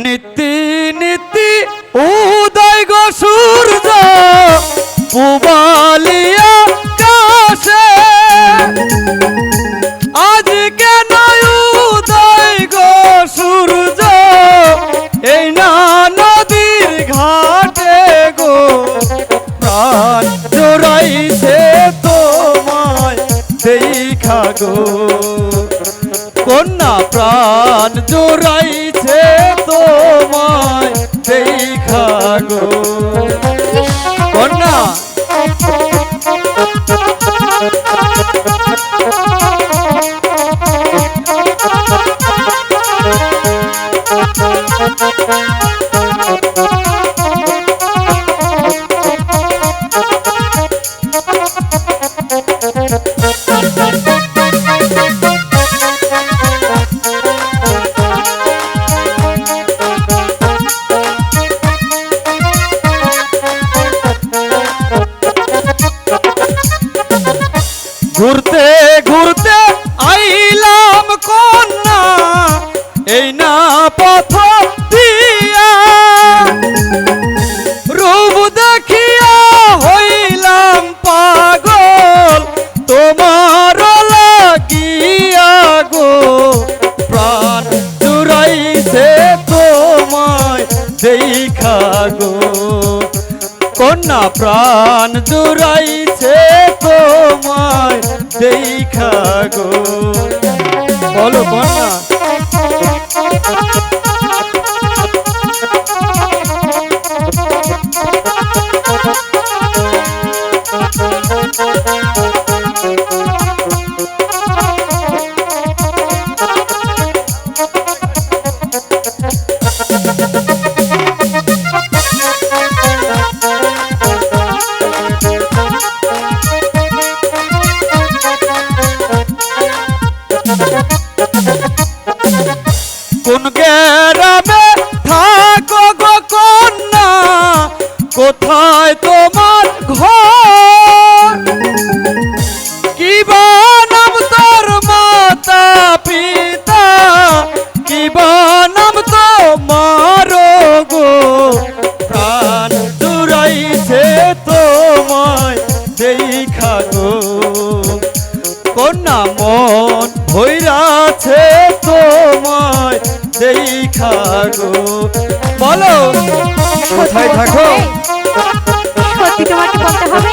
নীতি নীতি উদয় গো সূর্য, পুবালিয়া কাশে। আজ কেন উদয় গো সূর্য, এই না নদীর ঘাটে গো। প্রাণ জোড়াইছে তোমায়, দেখা গো। কন্যা, প্রাণ জোড়াইছে গো কন্যা। ঘুরতে তোমায় খাগো কন্যা প্রাণ জুড়াইছে তোমায় দেখা খাগো বলো কন্যা। গো বলো কোথায় থাকো? সত্যি তোমাকে বলতে হবে?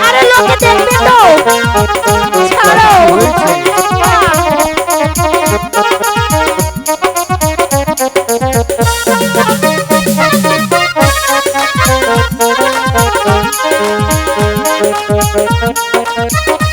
আরে লোকে দেখবে তো। ছাড়ো। কুঞ্জে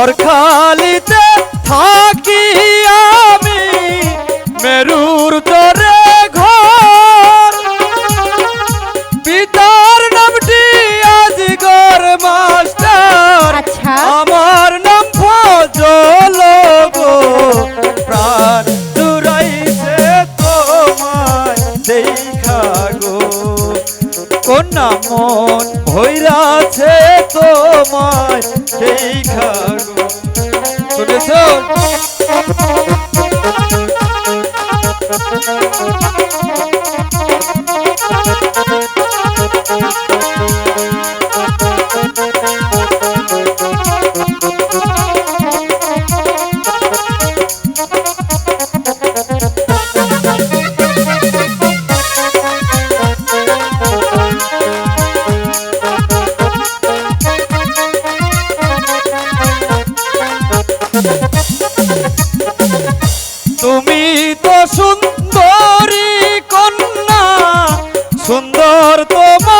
ঘর খালিতে থাক। না মন ভৈরাছে তোমায় সেই খানো শুনেছ Thank you. তো সুন্দরী কন্যা সুন্দর তোমার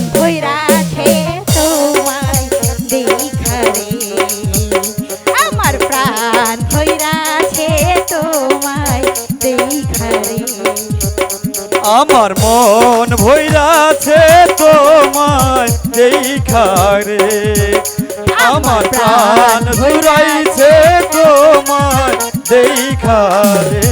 আমার মন ভৈরাছে তোমায় দেখারে আমার প্রাণ ধুরাইছে তোমায় দেখারে